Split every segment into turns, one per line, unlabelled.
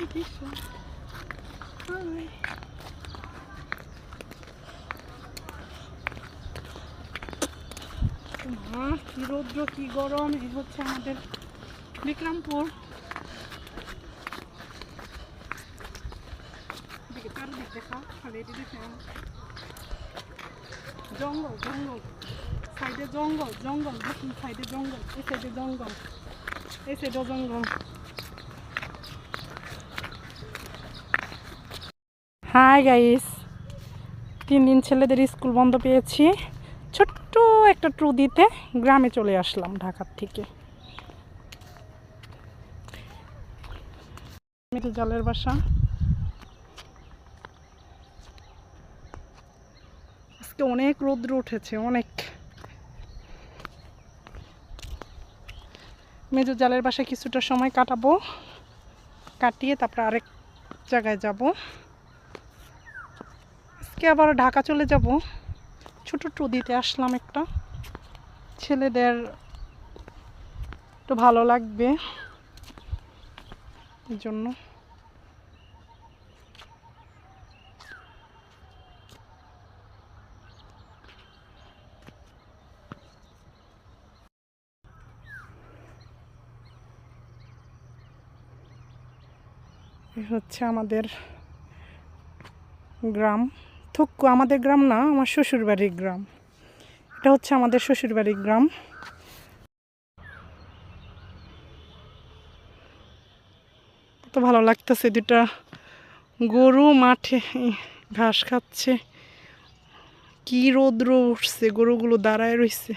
Hi. মা কি রৌদ্র কি গরম এই হচ্ছে আমাদের বিক্রমপুর দিকে দেখে জঙ্গল জঙ্গল সাইডে জঙ্গল জঙ্গল দেখুন সাইডে জঙ্গল এই সাইডে জঙ্গল এই সাইডেও জঙ্গল হাই গাইস তিন দিন ছেলেদের স্কুল বন্ধ পেয়েছি। ছোট্ট একটা ট্রু দিতে গ্রামে চলে আসলাম ঢাকার থেকে। জলের বাসা। আজকে অনেক রৌদ্র উঠেছে, অনেক। মেজো জালের বাসায় কিছুটা সময় কাটাবো। কাটিয়ে তারপর আরেক জায়গায় যাব। আজকে আবার ঢাকা চলে যাব। ছোট টু দিতে আসলাম একটা। ছেলেদের একটু ভালো লাগবে। এই জন্য। হচ্ছে আমাদের গ্রাম। থুক্কু আমাদের গ্রাম না, আমার শ্বশুরবাড়ির গ্রাম। এটা হচ্ছে আমাদের শ্বশুরবাড়ির গ্রাম। তো ভালো লাগতেছে দুটা গরু মাঠে ঘাস খাচ্ছে। কি রোদ্র উঠছে, গরুগুলো দাঁড়ায় রইছে।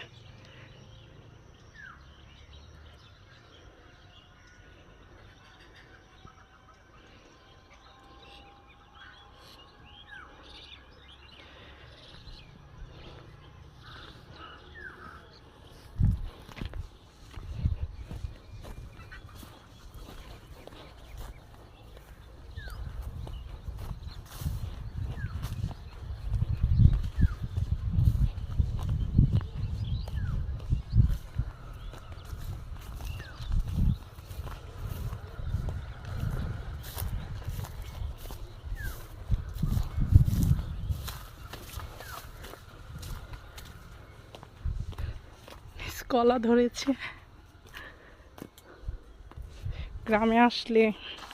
কলা ধরেছে। গ্রামে আসলে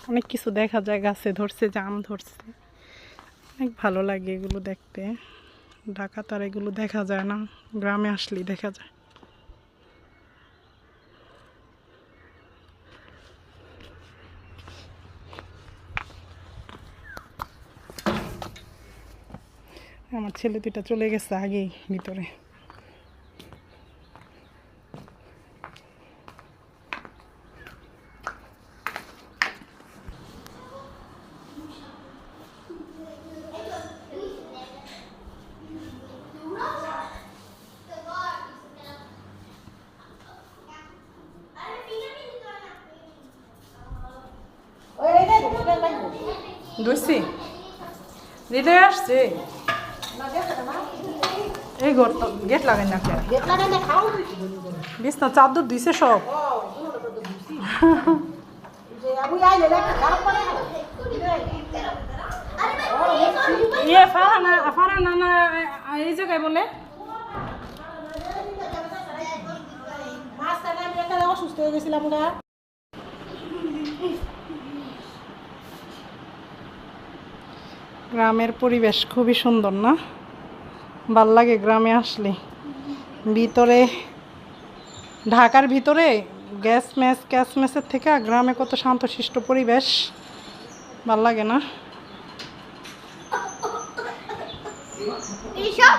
অনেক কিছু দেখা যায়, গাছে ধরছে, জাম ধরছে। অনেক ভালো লাগে এগুলো দেখতে। ঢাকা তার এগুলো দেখা যায় না, গ্রামে আসলেই দেখা যায়। আমার ছেলে দুটা চলে গেছে আগেই ভিতরে। ধরছি হৃদয় আসছে। এই ঘর তো গেট লাগাই না বিছনা চাদর দিছে সব। ইয়ে ফারানা ফারানা না এই জায়গায় বলে।
অসুস্থ হয়ে গেছিলাম ওরা
গ্রামের পরিবেশ খুবই সুন্দর না? ভালো লাগে গ্রামে আসলে। ভিতরে, ঢাকার ভিতরে গ্যাস ম্যাচ গ্যাস ম্যাচের থেকে গ্রামে কত শান্তশিষ্ট পরিবেশ, ভালো লাগে না?
সব